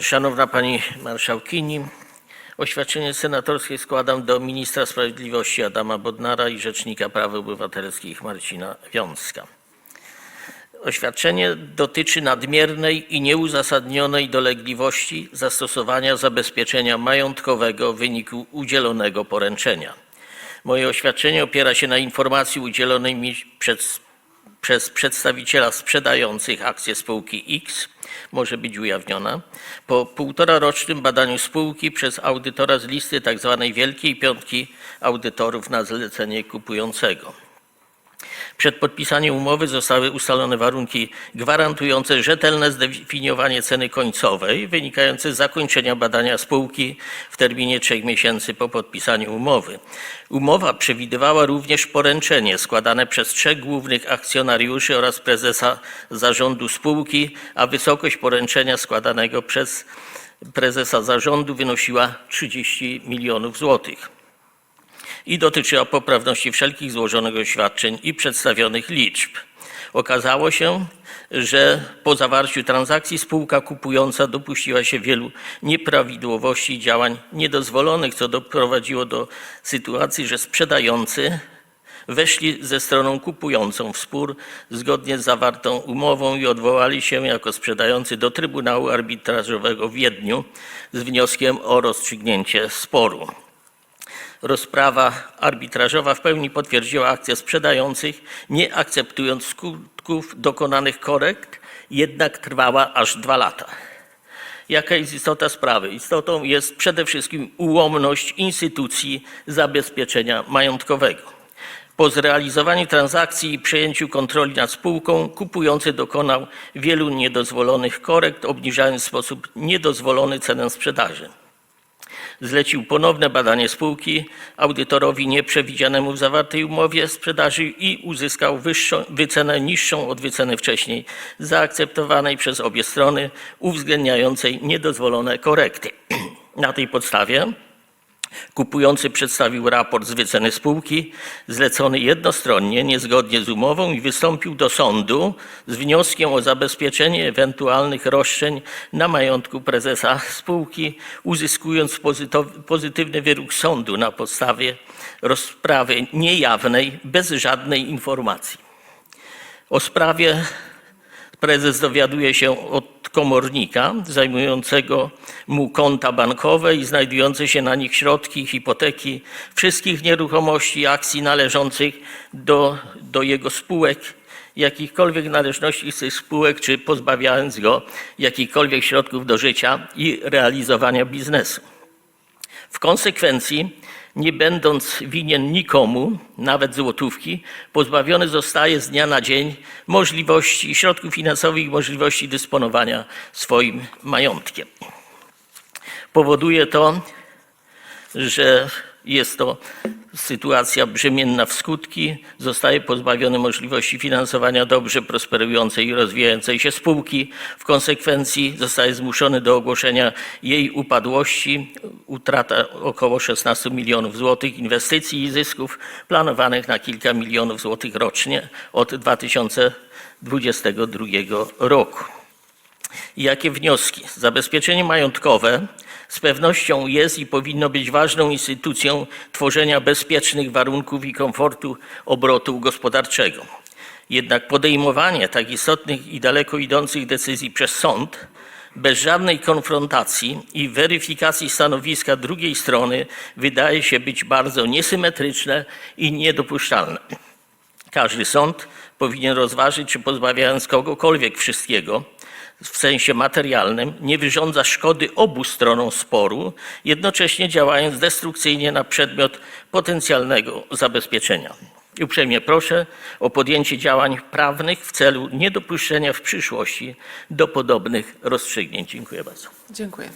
Szanowna Pani Marszałkini, oświadczenie senatorskie składam do ministra sprawiedliwości Adama Bodnara i Rzecznika Praw Obywatelskich Marcina Wiącka. Oświadczenie dotyczy nadmiernej i nieuzasadnionej dolegliwości zastosowania zabezpieczenia majątkowego w wyniku udzielonego poręczenia. Moje oświadczenie opiera się na informacji udzielonej mi przez, przez przedstawiciela sprzedających akcje spółki X, może być ujawniona, po półtorarocznym badaniu spółki przez audytora z listy tzw. Wielkiej Piątki Audytorów na zlecenie kupującego. Przed podpisaniem umowy zostały ustalone warunki gwarantujące rzetelne zdefiniowanie ceny końcowej wynikające z zakończenia badania spółki w terminie trzech miesięcy po podpisaniu umowy. Umowa przewidywała również poręczenie składane przez trzech głównych akcjonariuszy oraz prezesa zarządu spółki, a wysokość poręczenia składanego przez prezesa zarządu wynosiła 30 milionów złotych i dotyczyła poprawności wszelkich złożonych oświadczeń i przedstawionych liczb. Okazało się, że po zawarciu transakcji spółka kupująca dopuściła się wielu nieprawidłowości i działań niedozwolonych, co doprowadziło do sytuacji, że sprzedający weszli ze stroną kupującą w spór zgodnie z zawartą umową i odwołali się jako sprzedający do Trybunału Arbitrażowego w Wiedniu z wnioskiem o rozstrzygnięcie sporu. Rozprawa arbitrażowa w pełni potwierdziła akcję sprzedających, nie akceptując skutków dokonanych korekt, jednak trwała aż dwa lata. Jaka jest istota sprawy? Istotą jest przede wszystkim ułomność instytucji zabezpieczenia majątkowego. Po zrealizowaniu transakcji i przejęciu kontroli nad spółką, kupujący dokonał wielu niedozwolonych korekt, obniżając w sposób niedozwolony cenę sprzedaży zlecił ponowne badanie spółki audytorowi nieprzewidzianemu w zawartej umowie sprzedaży i uzyskał wyższą, wycenę niższą od wyceny wcześniej zaakceptowanej przez obie strony, uwzględniającej niedozwolone korekty. Na tej podstawie Kupujący przedstawił raport z wyceny spółki, zlecony jednostronnie, niezgodnie z umową i wystąpił do sądu z wnioskiem o zabezpieczenie ewentualnych roszczeń na majątku prezesa spółki, uzyskując pozytywny wyrok sądu na podstawie rozprawy niejawnej, bez żadnej informacji. O sprawie prezes dowiaduje się od komornika zajmującego mu konta bankowe i znajdujące się na nich środki, hipoteki, wszystkich nieruchomości, akcji należących do, do jego spółek, jakichkolwiek należności z tych spółek, czy pozbawiając go jakichkolwiek środków do życia i realizowania biznesu. W konsekwencji nie będąc winien nikomu, nawet złotówki, pozbawiony zostaje z dnia na dzień możliwości, środków finansowych możliwości dysponowania swoim majątkiem. Powoduje to, że jest to sytuacja brzemienna w skutki, zostaje pozbawiony możliwości finansowania dobrze prosperującej i rozwijającej się spółki. W konsekwencji zostaje zmuszony do ogłoszenia jej upadłości, utrata około 16 milionów złotych inwestycji i zysków planowanych na kilka milionów złotych rocznie od 2022 roku. Jakie wnioski? Zabezpieczenie majątkowe z pewnością jest i powinno być ważną instytucją tworzenia bezpiecznych warunków i komfortu obrotu gospodarczego. Jednak podejmowanie tak istotnych i daleko idących decyzji przez sąd bez żadnej konfrontacji i weryfikacji stanowiska drugiej strony wydaje się być bardzo niesymetryczne i niedopuszczalne. Każdy sąd powinien rozważyć, czy pozbawiając kogokolwiek wszystkiego, w sensie materialnym nie wyrządza szkody obu stronom sporu, jednocześnie działając destrukcyjnie na przedmiot potencjalnego zabezpieczenia. Uprzejmie proszę o podjęcie działań prawnych w celu niedopuszczenia w przyszłości do podobnych rozstrzygnięć. Dziękuję bardzo. Dziękuję.